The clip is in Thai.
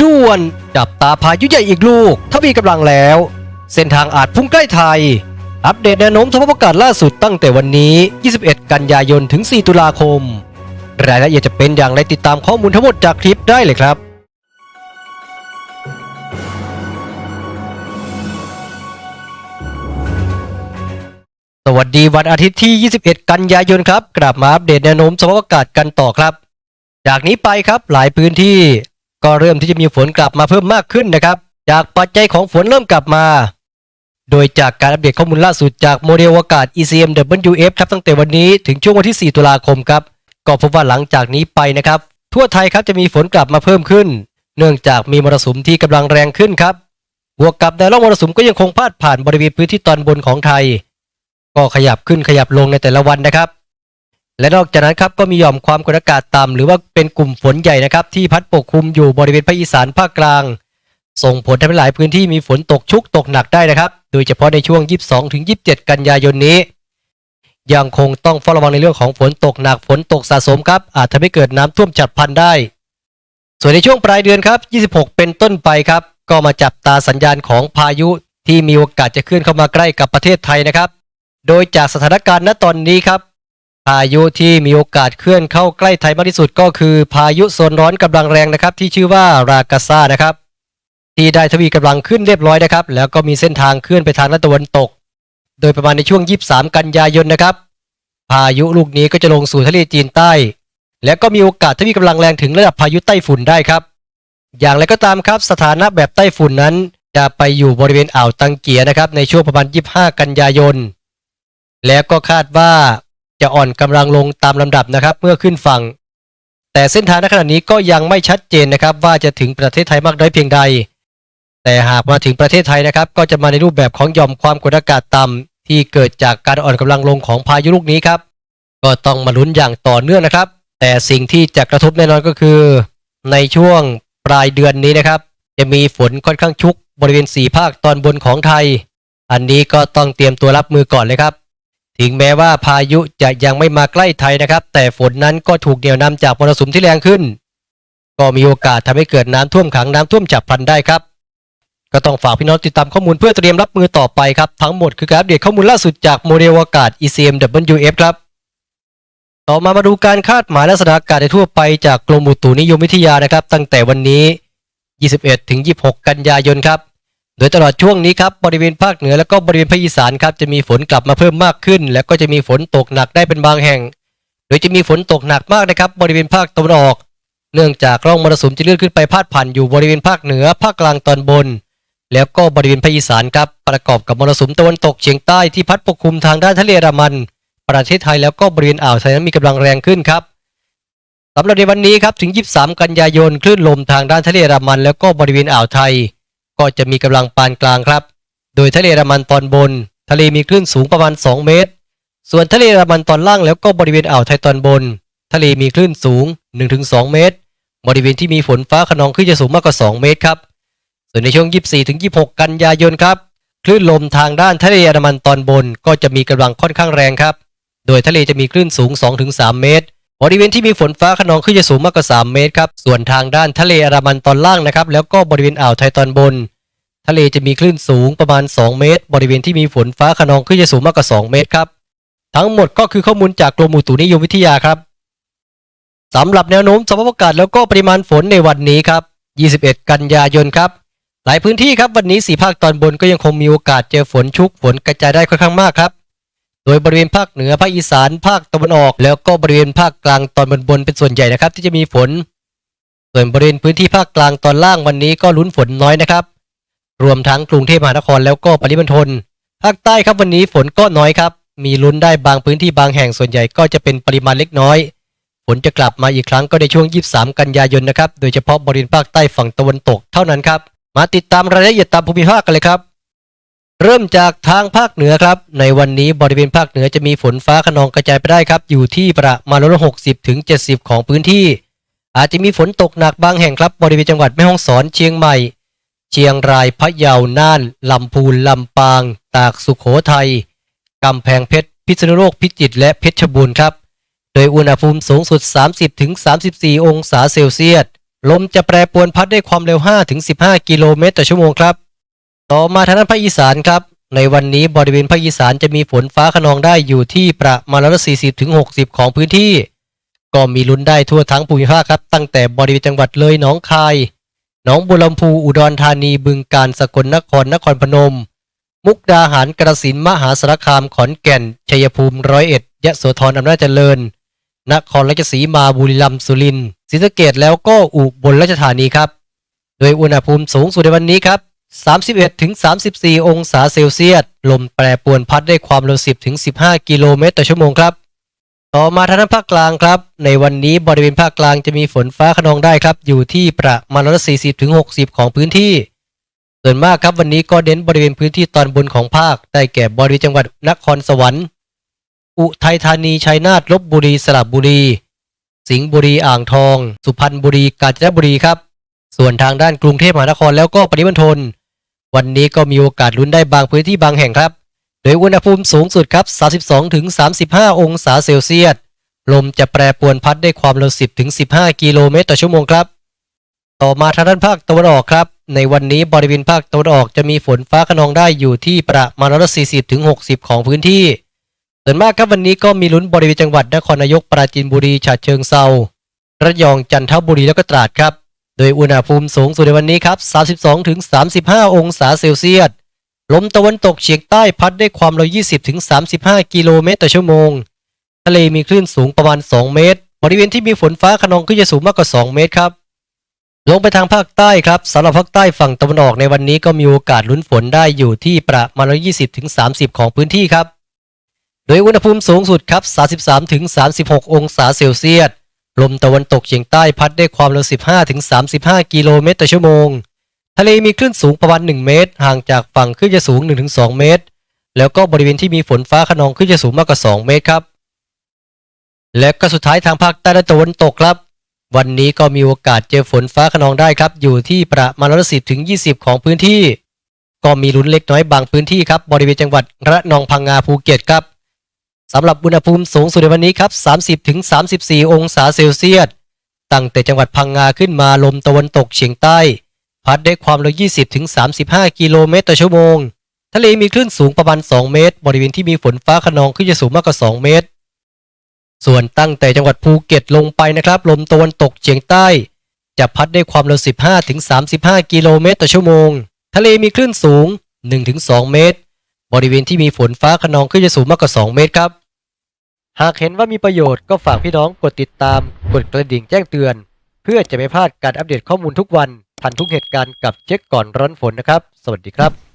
ด่วนจับตาพายุใหญ่อีกลูกทวีกำลังแล้ว เส้นทางอาจพุ่งใกล้ไทย อัปเดตแนวโน้มสภาพอากาศล่าสุดตั้งแต่วันนี้ 21 กันยายนถึง 4 ตุลาคม รายละเอียดจะเป็นอย่างไรติดตามข้อมูลทั้งหมดจากคลิปได้เลยครับสวัสดีวันอาทิตย์ที่ 21 กันยายนครับ กลับมาอัปเดตแนวโน้มสภาพอากาศกันต่อครับ จากนี้ไปครับหลายพื้นที่ ก็เริ่มที่จะมีฝนกลับมาเพิ่มมากขึ้นนะครับ จากปัจจัยของฝนเริ่มกลับมา โดยจากการอัปเดตข้อมูลล่าสุดจากโมเดลอากาศ ECMWF ครับตั้งแต่วันนี้ถึงช่วงวันที่ 4 ตุลาคมครับก็พบว่าหลังจากนี้ไปนะครับ ทั่วไทยครับจะมีฝนกลับมาเพิ่มขึ้น เนื่องจากมีมรสุมที่กำลังแรงขึ้นครับบวกกับแนวร่องมรสุมก็ยังคงพาดผ่านบริเวณพื้นที่ตอนบนของไทย ก็ขยับขึ้นขยับลงในแต่ละวันนะครับ และนอกจากนั้นครับก็มีหย่อมความกดอากาศต่ำหรือว่าเป็นกลุ่มฝนใหญ่นะครับ ที่พัดปกคลุมอยู่บริเวณภาคอีสานภาคกลาง ส่งผลทำให้หลายพื้นที่มีฝนตกชุกตกหนักได้นะครับ โดยเฉพาะในช่วง 22-27 กันยายนนี้ ยังคงต้องเฝ้าระวังในเรื่องของฝนตกหนักฝนตกสะสมครับ อาจทำให้เกิดน้ำท่วมฉับพลันได้ ส่วนในช่วงปลายเดือนครับ 26 เป็นต้นไปครับ ก็มาจับตาสัญญาณของพายุที่มีโอกาสจะเคลื่อนเข้ามาใกล้กับประเทศไทยนะครับ โดยจากสถานการณ์ณตอนนี้ครับายุที่มีโอกาสเคลื่อนเข้าใกล้ไทยมากที่สุดก็คือ พายุโซนร้อนกำลังแรงนะครับ ที่ชื่อว่ารากาซานะครับ ที่ได้ทวีกำลังขึ้นเรียบร้อยนะครับ แล้วก็มีเส้นทางเคลื่อนไปทางด้านตะวันตก โดยประมาณในช่วง 23 กันยายนนะครับ พายุลูกนี้ก็จะลงสู่ทะเลจีนใต้ และก็มีโอกาสทวีกำลังแรงถึงระดับพายุไต้ฝุ่นได้ครับ อย่างไรก็ตามครับสถานะแบบไต้ฝุ่นนั้น จะไปอยู่บริเวณอ่าวตังเกียนะครับในช่วงประมาณ 25 กันยายน แล้วก็คาดว่า จะอ่อนกำลังลงตามลำดับนะครับเมื่อขึ้นฝั่ง แต่เส้นทางในขณะนี้ก็ยังไม่ชัดเจนนะครับว่าจะถึงประเทศไทยมากน้อยเพียงใด แต่หากมาถึงประเทศไทยนะครับ ก็จะมาในรูปแบบของหย่อมความกดอากาศต่ำที่เกิดจากการอ่อนกำลังลงของพายุลูกนี้ครับ ก็ต้องมาลุ้นอย่างต่อเนื่องนะครับ แต่สิ่งที่จะกระทบแน่นอนก็คือ ในช่วงปลายเดือนนี้นะครับ จะมีฝนค่อนข้างชุกบริเวณสี่ภาคตอนบนของไทย อันนี้ก็ต้องเตรียมตัวรับมือก่อนเลยครับ ถึงแม้ว่าพายุจะยังไม่มาใกล้ไทยนะครับ แต่ฝนนั้นก็ถูกเหนี่ยวนำจากมรสุมที่แรงขึ้น ก็มีโอกาสทำให้เกิดน้ำท่วมขังน้ำท่วมฉับพลันได้ครับ ก็ต้องฝากพี่น้องติดตามข้อมูลเพื่อเตรียมรับมือต่อไปครับ ทั้งหมดคือการอัปเดตข้อมูลล่าสุดจากโมเดลอากาศ ECMWF ครับ ต่อมามาดูการคาดหมายลักษณะอากาศในทั่วไปจากกรมอุตุนิยมวิทยานะครับ ตั้งแต่วันนี้ 21ถึง26 กันยายนครับ โดยตลอดช่วงนี้ครับบริเวณภาคเหนือและก็บริเวณภาคอีสานครับจะมีฝนกลับมาเพิ่มมากขึ้น และก็จะมีฝนตกหนักได้เป็นบางแห่ง โดยจะมีฝนตกหนักมากนะครับบริเวณภาคตะวันออก เนื่องจากร่องมรสุมจะเลื่อนขึ้นไปพาดผ่านอยู่บริเวณภาคเหนือภาคกลางตอนบน แล้วก็บริเวณภาคอีสานครับประกอบกับมรสุมตะวันตกเฉียงใต้ที่พัดปกคลุมทางด้านทะเลอันดามัน ประเทศไทยแล้วก็บริเวณอ่าวไทยนั้นมีกำลังแรงขึ้นครับสำหรับในวันนี้ครับถึง 23 กันยายนคลื่นลมทางด้านทะเลอันดามัน แล้วก็บริเวณอ่าวไทย ก็จะมีกำลังปานกลางครับ โดยทะเลอันดามันตอนบน ทะเลมีคลื่นสูงประมาณ 2 เมตร ส่วนทะเลอันดามันตอนล่างแล้วก็บริเวณอ่าวไทยตอนบน ทะเลมีคลื่นสูง 1-2 เมตร บริเวณที่มีฝนฟ้าขนองคลื่นจะสูงมากกว่า 2 เมตรครับ ส่วนในช่วง 24-26 กันยายนครับ คลื่นลมทางด้านทะเลอันดามันตอนบน ก็จะมีกำลังค่อนข้างแรงครับ โดยทะเลจะมีคลื่นสูง 2-3 เมตรบริเวณที่มีฝนฟ้าขนองคลื่นจะสูงมากกว่า 3 เมตรครับ ส่วนทางด้านทะเลอันดามันตอนล่างนะครับ แล้วก็บริเวณอ่าวไทยตอนบน ทะเลจะมีคลื่นสูงประมาณ 2 เมตร บริเวณที่มีฝนฟ้าขนองคลื่นจะสูงมากกว่า 2 เมตรครับ ทั้งหมดก็คือข้อมูลจากกรมอุตุนิยมวิทยาครับสำหรับแนวโน้มสภาพอากาศแล้วก็ปริมาณฝนในวันนี้ครับ 21 กันยายนครับ หลายพื้นที่ครับวันนี้สี่ภาคตอนบนก็ยังคงมีโอกาสเจอฝนชุกฝนกระจายได้ค่อนข้างมากครับ โดยบริเวณภาคเหนือภาคอีสานภาคตะวันออก แล้วก็บริเวณภาคกลางตอนบนบนเป็นส่วนใหญ่นะครับ ที่จะมีฝน ส่วนบริเวณพื้นที่ภาคกลางตอนล่างวันนี้ก็ลุ้นฝนน้อยนะครับ รวมทั้งกรุงเทพมหานครแล้วก็ปริมณฑลภาคใต้ครับวันนี้ฝนก็น้อยครับ มีลุ้นได้บางพื้นที่บางแห่งส่วนใหญ่ก็จะเป็นปริมาณเล็กน้อย ฝนจะกลับมาอีกครั้งก็ในช่วง 23 กันยายนนะครับ โดยเฉพาะบริเวณภาคใต้ฝั่งตะวันตกเท่านั้นครับ มาติดตามรายละเอียดตามภูมิภาคกันเลยครับ เริ่มจากทางภาคเหนือครับ ในวันนี้บริเวณภาคเหนือจะมีฝนฟ้าขนองกระจายไปได้ครับ อยู่ที่ประมาณร้อยหกสิบถึงเจ็ดสิบของพื้นที่ อาจจะมีฝนตกหนักบางแห่งครับ บริเวณจังหวัดแม่ฮ่องสอนเชียงใหม่ เชียงรายพะเยา น่าน ลำพูน ลำปาง ตาก สุขโขทัย กำแพงเพชร พิษณุโลก พิจิตร และเพชรบูรณ์ครับ โดยอุณหภูมิสูงสุด 30-34 องศาเซลเซียส ลมจะแปรปรวนพัดได้ความเร็ว 5-15 กิโลเมตรต่อชั่วโมงครับ ต่อมาทางด้านภาคอีสานครับ ในวันนี้บริเวณภาคอีสานจะมีฝนฟ้าขนองได้อยู่ที่ประมาณร้อยละ40ถึง60ของพื้นที่ ก็มีลุ้นได้ทั่วทั้งภูมิภาคครับ ตั้งแต่บริเวณจังหวัดเลยหนองคาย หนองบัวลำพูอุดรธานีบึงกาฬสกลนครนครพนม มุกดาหารกระสินมหาสารคามขอนแก่น ชัยภูมิร้อยเอ็ดยะโสธรอำนาจเจริญ นครราชสีมาบุรีรัมย์สุรินทร์ศรีสะเกดแล้วก็อุบลราชธานีครับ โดยอุณหภูมิสูงสุดในวันนี้ครับ 31ถึง34 องศาเซลเซียส ลมแปรปรวนพัดได้ความเร็ว 10ถึง15 กิโลเมตรต่อชั่วโมงครับ ต่อมาทางด้านภาคกลางครับ ในวันนี้บริเวณภาคกลางจะมีฝนฟ้าขนองได้ครับ อยู่ที่ประมาณร้อยละ40ถึง60ของพื้นที่ ส่วนมากครับวันนี้ก็เน้นบริเวณพื้นที่ตอนบนของภาค ได้แก่บริเวณจังหวัดนครสวรรค์ อุทัยธานีชัยนาทลบบุรีสระบุรี สิงห์บุรีอ่างทอง สุพรรณบุรีกาญจนบุรีครับ ส่วนทางด้านกรุงเทพมหานครแล้วก็ปริมณฑลวันนี้ก็มีโอกาสลุ้นได้บางพื้นที่บางแห่งครับ โดยอุณหภูมิสูงสุดครับ 32-35 องศาเซลเซียส ลมจะแปรปรวนพัดได้ความเร็ว 10-15 กิโลเมตรต่อชั่วโมงครับ ต่อมาทางด้านภาคตะวันออกครับ ในวันนี้บริเวณภาคตะวันออกจะมีฝนฟ้าขนองได้อยู่ที่ประมาณร้อยละ40ถึง60ของพื้นที่ ส่วนมากครับวันนี้ก็มีลุ้นบริเวณจังหวัดนครนายกปราจีนบุรีฉะเชิงเซาระยองจันทบุรีแล้วก็ตราดครับ โดยอุณหภูมิสูงสุดในวันนี้ครับ 32-35 องศาเซลเซียส ลมตะวันตกเฉียงใต้พัดได้ความเร็ว 20ถึง35 กิโลเมตรต่อชั่วโมง ทะเลมีคลื่นสูงประมาณ 2 เมตร บริเวณที่มีฝนฟ้าขนองก็จะสูงมากกว่า 2 เมตรครับ ลงไปทางภาคใต้ครับสำหรับภาคใต้ฝั่งตะวันออกในวันนี้ก็มีโอกาสลุ้นฝนได้อยู่ที่ประมาณ 120ถึง30 ของพื้นที่ครับ โดยอุณหภูมิสูงสุดครับ 33ถึง36 องศาเซลเซียส ลมตะวันตกเฉียงใต้พัดได้ความเร็ว 15ถึง35 กิโลเมตรต่อชั่วโมง ทะเลมีคลื่นสูงประมาณ 1 เมตร ห่างจากฝั่งคลื่นจะสูง 1-2 เมตร แล้วก็บริเวณที่มีฝนฟ้าขนองคลื่นจะสูงมากกว่า 2 เมตรครับ และก็สุดท้ายทางภาคใต้และตะวันตกครับ วันนี้ก็มีโอกาสเจอฝนฟ้าขนองได้ครับ อยู่ที่ประมาณร้อยสิบถึงยี่สิบของพื้นที่ ก็มีลุ้นเล็กน้อยบางพื้นที่ครับบริเวณจังหวัดระนองพังงาภูเก็ตครับสำหรับอุณหภูมิสูงสุดในวันนี้ครับ 30ถึง34 องศาเซลเซียส ตั้งแต่จังหวัดพังงาขึ้นมาลมตะวันตกเฉียงใต้ พัดได้ความเร็ว 20ถึง35 กิโลเมตรต่อชั่วโมง ทะเลมีคลื่นสูงประมาณ 2 เมตร บริเวณที่มีฝนฟ้าขนองขึ้นจะสูงมากกว่า 2 เมตร ส่วนตั้งแต่จังหวัดภูเก็ตลงไปนะครับ ลมตะวันตกเฉียงใต้ จะพัดได้ความเร็ว 15ถึง35 กิโลเมตรต่อชั่วโมง ทะเลมีคลื่นสูง 1-2 เมตร บริเวณที่มีฝนฟ้าขนองขึ้นจะสูงมากกว่า 2 เมตรครับ หากเห็นว่ามีประโยชน์ก็ฝากพี่น้องกดติดตาม กดกระดิ่งแจ้งเตือน เพื่อจะไม่พลาดการอัปเดตข้อมูลทุกวัน ทันทุกเหตุการณ์กับเช็คก่อนร้อนฝนนะครับ สวัสดีครับ